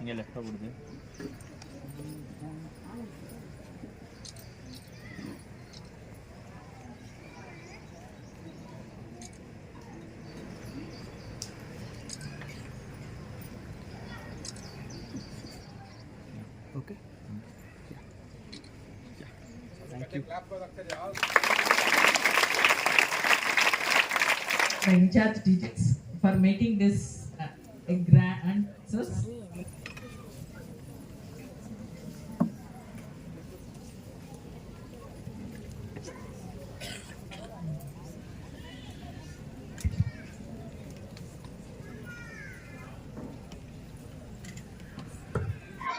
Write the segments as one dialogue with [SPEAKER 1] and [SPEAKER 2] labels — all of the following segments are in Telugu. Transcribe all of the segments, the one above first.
[SPEAKER 1] ಹಿಂಗೆ left ಹೋಗ್ಬಿಡ್ದು
[SPEAKER 2] Okay.
[SPEAKER 3] the in charge teachers for making this uh, a grand success.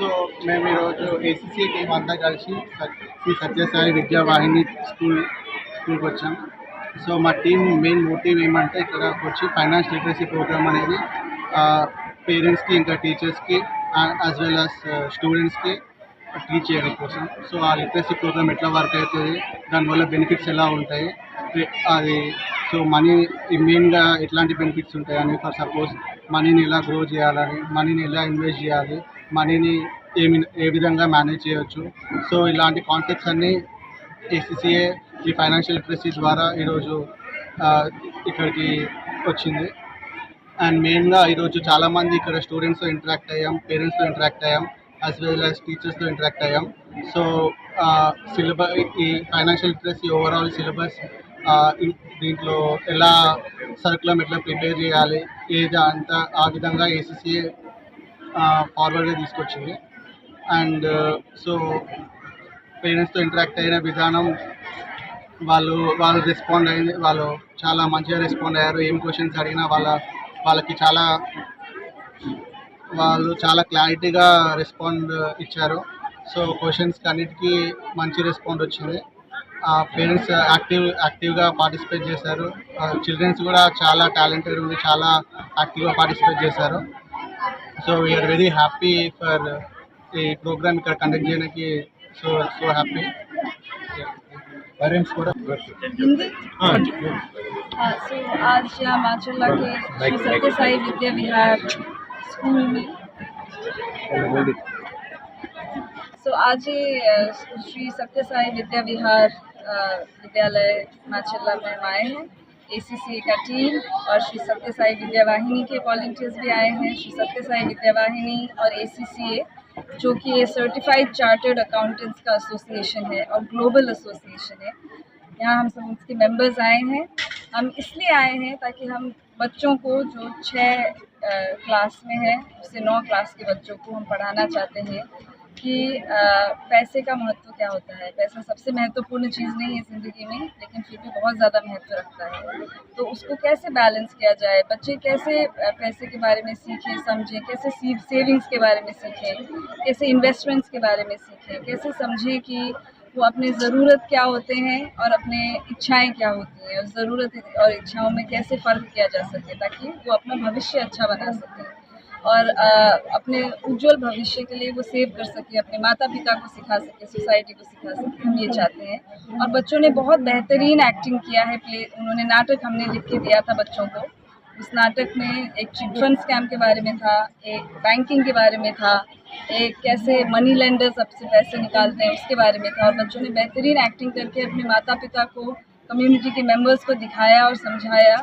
[SPEAKER 4] So మేము ఈరోజు ఏసీసీ టీం అంతా కలిసి సత్- శ్రీ సత్యసాయి విద్యావాహిని స్కూల్ స్కూల్కి వచ్చాం. సో మా టీం మెయిన్ మోటివ్ ఏమంటే ఇక్కడ వచ్చి ఫైనాన్స్ లిటరసీ ప్రోగ్రామ్ అనేది పేరెంట్స్కి ఇంకా టీచర్స్కి యాజ్ వెల్ యాజ్ స్టూడెంట్స్కి టీచ్ చేయడం కోసం. సో ఆ లిటరసీ ప్రోగ్రామ్ ఎట్లా వర్క్ అవుతుంది దానివల్ల బెనిఫిట్స్ ఎలా ఉంటాయి అది సో మనీ మెయిన్గా ఎట్లాంటి బెనిఫిట్స్ ఉంటాయని ఫర్ సపోజ్ మనీని ఎలా గ్రో చేయాలని మనీని ఎలా ఇన్వెస్ట్ చేయాలి మనీని ఏమి ఏ విధంగా మేనేజ్ చేయవచ్చు. సో ఇలాంటి కాన్సెప్ట్స్ అన్నీ ఏసీసీఏ ఈ ఫైనాన్షియల్ లిటరసీ ద్వారా ఈరోజు ఇక్కడికి వచ్చింది. అండ్ మెయిన్గా ఈరోజు చాలామంది ఇక్కడ స్టూడెంట్స్తో ఇంటరాక్ట్ అయ్యాం పేరెంట్స్తో ఇంటరాక్ట్ అయ్యాం యాజ్ వెల్ యాజ్ టీచర్స్తో ఇంటరాక్ట్ అయ్యాం. సో సిలబస్ ఈ ఫైనాన్షియల్ లిటరసీ ఓవరాల్ సిలబస్ దీంట్లో ఎలా సర్కులం ఎట్లా ప్రిపేర్ చేయాలి ఏది అంత ఆ విధంగా ఏసీసీఏ ఫార్వర్డ్గా తీసుకొచ్చింది. అండ్ సో పేరెంట్స్తో ఇంటరాక్ట్ అయిన విధానం వాళ్ళు వాళ్ళు రెస్పాండ్ అయింది వాళ్ళు చాలా మంచిగా రెస్పాండ్ అయ్యారు. ఏం క్వశ్చన్స్ అడిగినా వాళ్ళ వాళ్ళకి చాలా వాళ్ళు చాలా క్లారిటీగా రెస్పాండ్ ఇచ్చారు. సో క్వశ్చన్స్కి అన్నిటికీ మంచి రెస్పాండ్ వచ్చింది. పేరెంట్స్ యాక్టివ్ యాక్టివ్గా పార్టిసిపేట్ చేశారు. చిల్డ్రన్స్ కూడా చాలా టాలెంటెడ్ ఉంది చాలా యాక్టివ్గా పార్టిసిపేట్ చేశారు. So we are very happy for the program conduction. So so happy. Parents
[SPEAKER 5] for Hindi. So आज माचुल्ला के श्री सत्य साई विद्या विहार स्कूल में सो आज श्री सत्य साई विद्या विहार विद्यालय माचुल्ला में आए हैं एसीसी का टीम और श्री सत्य साई विद्या वाहिनी के वॉल्टियर्स भी आए हैं। श्री सत्य साई विद्या वाहिनी और एसीसीए जो कि ये सर्टिफाइड चार्टर्ड अकाउंटेंट्स का एसोसिएशन है और ग्लोबल एसोसिएशन है। यहाँ हम सब उसके मेंबर्स आए हैं। हम इसलिए आए हैं ताकि हम बच्चों को जो छः क्लास में है, उससे नौ क्लास के बच्चों को हम पढ़ाना चाहते हैं। कि पैसे का महत्व क्या होता है? पैसा सबसे महत्वपूर्ण चीज़ नहीं है ज़िंदगी में, लेकिन फिर भी बहुत ज़्यादा महत्व रखता है। तो उसको कैसे बैलेंस किया जाए? बच्चे कैसे पैसे के बारे में सीखें, समझें? कैसे सेविंग्स के बारे में सीखें? कैसे इन्वेस्टमेंट्स के बारे में सीखें? कैसे समझें कि वो अपने ज़रूरत क्या होते हैं और अपने इच्छाएँ क्या होती हैं? ज़रूरत और इच्छाओं में कैसे फ़र्क किया जा सके ताकि वो अपना भविष्य अच्छा बना सकें? और अपने उज्जवल भविष्य के लिए वो सेव कर सके, अपने माता पिता को सिखा सके सोसाइटी को सिखा सके, हम ये चाहते हैं। और बच्चों ने बहुत बेहतरीन एक्टिंग किया है प्ले उन्होंने नाटक हमने लिख के दिया था बच्चों को। उस नाटक में एक फंड स्कैम के बारे में था, एक बैंकिंग के बारे में था, एक कैसे मनी लेंडर्स अब से पैसे निकालते हैं उसके बारे में था। और बच्चों ने बेहतरीन एक्टिंग करके अपने माता पिता को कम्युनिटी के मेंबर्स को दिखाया और समझाया।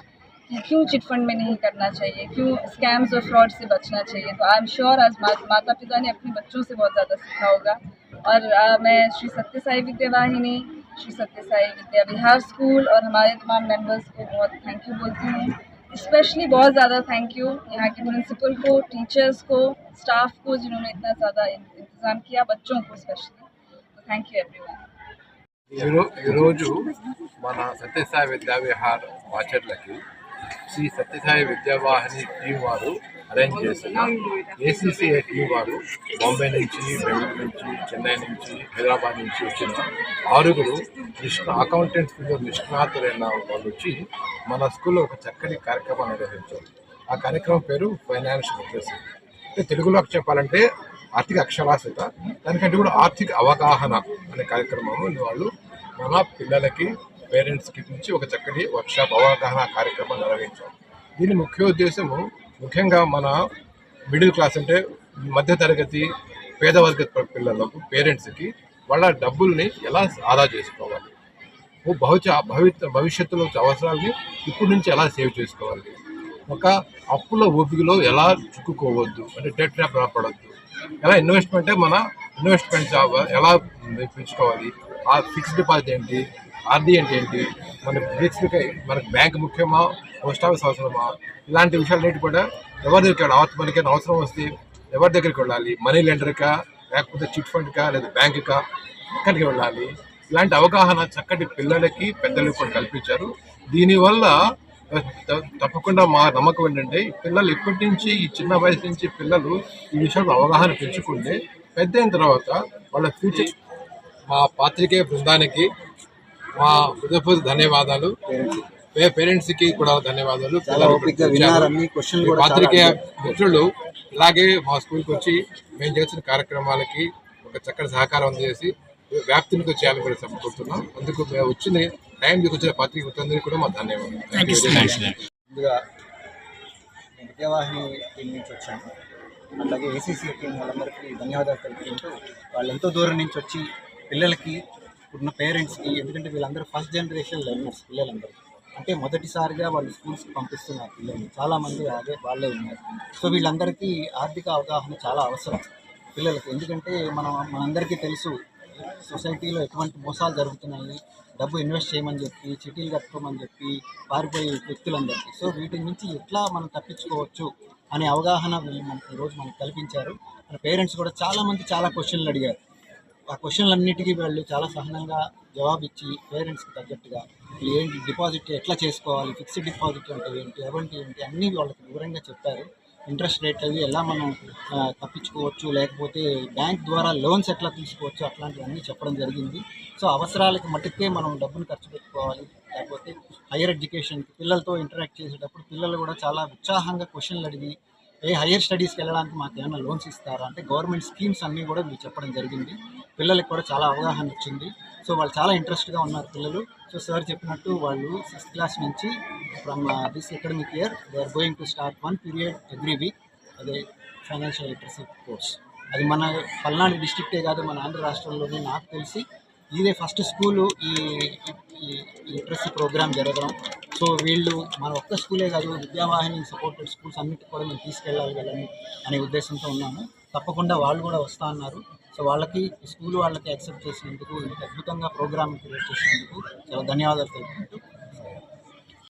[SPEAKER 5] कि क्यों चिट फंड में नहीं करना चाहिए क्यों स्कैम्स और फ्रॉड से बचना चाहिए तो आई एम श्योर आज मा, माता पिता ने अपने बच्चों से बहुत ज़्यादा सीखा होगा और अ, मैं श्री सत्य साई विद्या वाहिनी श्री सत्य साई विद्या विहार स्कूल और हमारे तमाम मेंबर्स को बहुत थैंक यू बोलती हूँ स्पेशली बहुत ज़्यादा थैंक यू यहाँ के प्रिंसिपल को टीचर्स को स्टाफ को जिन्होंने इतना ज़्यादा इंतज़ाम किया बच्चों को स्पेशली तो थैंक यू एवरीवन
[SPEAKER 6] ఈరో- ఈరోజు మన Sathya Sai Vidya Vihar వాచర్లకి Shri Satyasai Vidyavahini team వారు అరేంజ్ చేసిన ఏసీసీఏ టీం వారు బాంబే నుంచి బెంగళూరు నుంచి చెన్నై నుంచి హైదరాబాద్ నుంచి వచ్చిన ఆరుగురు నిష్ణ అకౌంటెంట్స్ నిష్ణాతులైన వాళ్ళు వచ్చి మన స్కూల్లో ఒక చక్కని కార్యక్రమం నిర్వహించారు. ఆ కార్యక్రమం పేరు ఫైనాన్షియల్ లిటరసీ. అంటే తెలుగులో చెప్పాలంటే ఆర్థిక అక్షరాస్యత దానికంటే కూడా ఆర్థిక అవగాహన అనే కార్యక్రమం వాళ్ళు మన పిల్లలకి పేరెంట్స్కి నుంచి ఒక చక్కటి వర్క్షాప్ అవగాహన కార్యక్రమం నిర్వహించాం దీని ముఖ్య ఉద్దేశము ముఖ్యంగా మన మిడిల్ క్లాస్ అంటే మధ్యతరగతి పేదవర్గ పిల్లలకు పేరెంట్స్కి వాళ్ళ డబ్బుల్ని ఎలా ఆదా చేసుకోవాలి? బహుశా భవిష్య భవిత భవిష్యత్తులో అవసరాలని ఇప్పటి నుంచి ఎలా సేవ్ చేసుకోవాలి? ఒక అప్పుల ఓపికలో ఎలా చిక్కుకోవద్దు? అంటే డెట్ ట్రాప్ రాపడద్దు ఎలా ఇన్వెస్ట్మెంటే మన ఇన్వెస్ట్మెంట్ ఎలా పెంచుకోవాలి? ఆ ఫిక్స్డ్ డిపాజిట్ ఏంటి? ఆర్డీ అంటే ఏంటి? మన ఫిక్స్డ్ మనకు బ్యాంక్ ముఖ్యమా పోస్ట్ ఆఫీస్ అవసరమా? ఇలాంటి విషయాలన్నిటి కూడా ఎవరి దగ్గరికి వెళ్ళాలి? అవసరం మనకి అవసరం వస్తే ఎవరి దగ్గరికి వెళ్ళాలి? మనీ లెండర్కా లేకపోతే చిట్ ఫండ్కా లేదా బ్యాంకుకా ఎక్కడికి వెళ్ళాలి? ఇలాంటి అవగాహన చక్కటి పిల్లలకి పెద్దలకి కూడా కల్పించారు. దీనివల్ల తప్పకుండా మా నమ్మకం ఏంటంటే పిల్లలు ఇప్పటి నుంచి ఈ చిన్న వయసు నుంచి పిల్లలు ఈ విషయంలో అవగాహన పెంచుకుంటే పెద్ద అయిన తర్వాత వాళ్ళ ఫ్యూచర్ మా పాత్రికేయ బృందానికి మా హృదయపూర్వక ధన్యవాదాలు. పేరెంట్స్కి కూడా ధన్యవాదాలు. పాత్రికేయ మిత్రులు ఇలాగే మా స్కూల్కి వచ్చి మేము చేసిన కార్యక్రమాలకి ఒక చక్కటి సహకారం అందజేసి వ్యాప్తిని చేయాలని కూడా కోరుతున్నాం అందుకు మేము వచ్చిన టైంకి వచ్చిన పాత్రిక మిత్రులందరికీ కూడా మా ధన్యవాదాలు.
[SPEAKER 1] ముందుగా విద్యావాహిని టీం నుంచి వచ్చాను. అలాగే ఏసీసీ టీం వాళ్ళందరికీ ధన్యవాదాలు తెలుపుకుంటూ వాళ్ళు ఎంతో దూరం నుంచి వచ్చి పిల్లలకి ఉన్న పేరెంట్స్కి ఎందుకంటే వీళ్ళందరూ ఫస్ట్ జనరేషన్ లెర్నర్స్ పిల్లలందరూ. అంటే మొదటిసారిగా వాళ్ళు స్కూల్స్కి పంపిస్తున్నారు పిల్లల్ని. చాలామంది అదే వాళ్ళే ఉన్నారు. సో వీళ్ళందరికీ ఆర్థిక అవగాహన చాలా అవసరం పిల్లలకి. ఎందుకంటే మనం మనందరికీ తెలుసు సొసైటీలో ఎటువంటి మోసాలు జరుగుతున్నాయి. డబ్బు ఇన్వెస్ట్ చేయమని చెప్పి చిటీలు కట్టుకోమని చెప్పి పారిపోయే వ్యక్తులందరికీ. సో వీటి నుంచి ఎట్లా మనం తప్పించుకోవచ్చు అనే అవగాహన వీళ్ళు మనకి ఈరోజు మనకు కల్పించారు. మన పేరెంట్స్ కూడా చాలామంది చాలా క్వశ్చన్లు అడిగారు. ఆ క్వశ్చన్లన్నిటికీ వాళ్ళు చాలా సహనంగా జవాబు ఇచ్చి పేరెంట్స్కి తగ్గట్టుగా ఏంటి డిపాజిట్ ఎట్లా చేసుకోవాలి ఫిక్స్డ్ డిపాజిట్ అంటే ఏంటి అవంటి ఏంటి అన్నీ వాళ్ళకి వివరంగా చెప్పారు. ఇంట్రెస్ట్ రేట్ అవి ఎలా మనం తప్పించుకోవచ్చు లేకపోతే బ్యాంక్ ద్వారా లోన్స్ ఎట్లా తీసుకోవచ్చు అట్లాంటివన్నీ చెప్పడం జరిగింది. సో అవసరాలకు మట్టుకే మనం డబ్బును ఖర్చు పెట్టుకోవాలి లేకపోతే హైయర్ ఎడ్యుకేషన్కి పిల్లలతో ఇంటరాక్ట్ చేసేటప్పుడు పిల్లలు కూడా చాలా ఉత్సాహంగా క్వశ్చన్లు అడిగి ఏ హైయర్ స్టడీస్కి వెళ్ళడానికి మాకు ఏమైనా లోన్స్ ఇస్తారా? అంటే గవర్నమెంట్ స్కీమ్స్ అన్నీ కూడా మీరు చెప్పడం జరిగింది. పిల్లలకి కూడా చాలా అవగాహన వచ్చింది. సో వాళ్ళు చాలా ఇంట్రెస్ట్గా ఉన్నారు పిల్లలు. సో సార్ చెప్పినట్టు వాళ్ళు సిక్స్త్ క్లాస్ నుంచి from this academic year they are going to start one period every week అదే ఫైనాన్షియల్ లిటరసీ కోర్స్ అది మన పల్నాడు డిస్ట్రిక్టే కాదు మన ఆంధ్ర రాష్ట్రంలోనే నాకు తెలిసి ఇదే ఫస్ట్ స్కూలు ఈ ఈ లిటరసీ ప్రోగ్రామ్ జరగడం. సో వీళ్ళు మన ఒక్క స్కూలే కాదు విద్యావాహిని సపోర్టెడ్ స్కూల్స్ అన్నిటికి కూడా మేము తీసుకెళ్ళాలి వీళ్ళని అనే ఉద్దేశంతో ఉన్నాము. తప్పకుండా వాళ్ళు కూడా వస్తా అన్నారు. సో వాళ్ళకి స్కూల్ వాళ్ళకి యాక్సెప్ట్ చేసినందుకు ఇంత అద్భుతంగా ప్రోగ్రామ్ క్రియేట్ చేసినందుకు చాలా ధన్యవాదాలు తెలుపుకుంటూ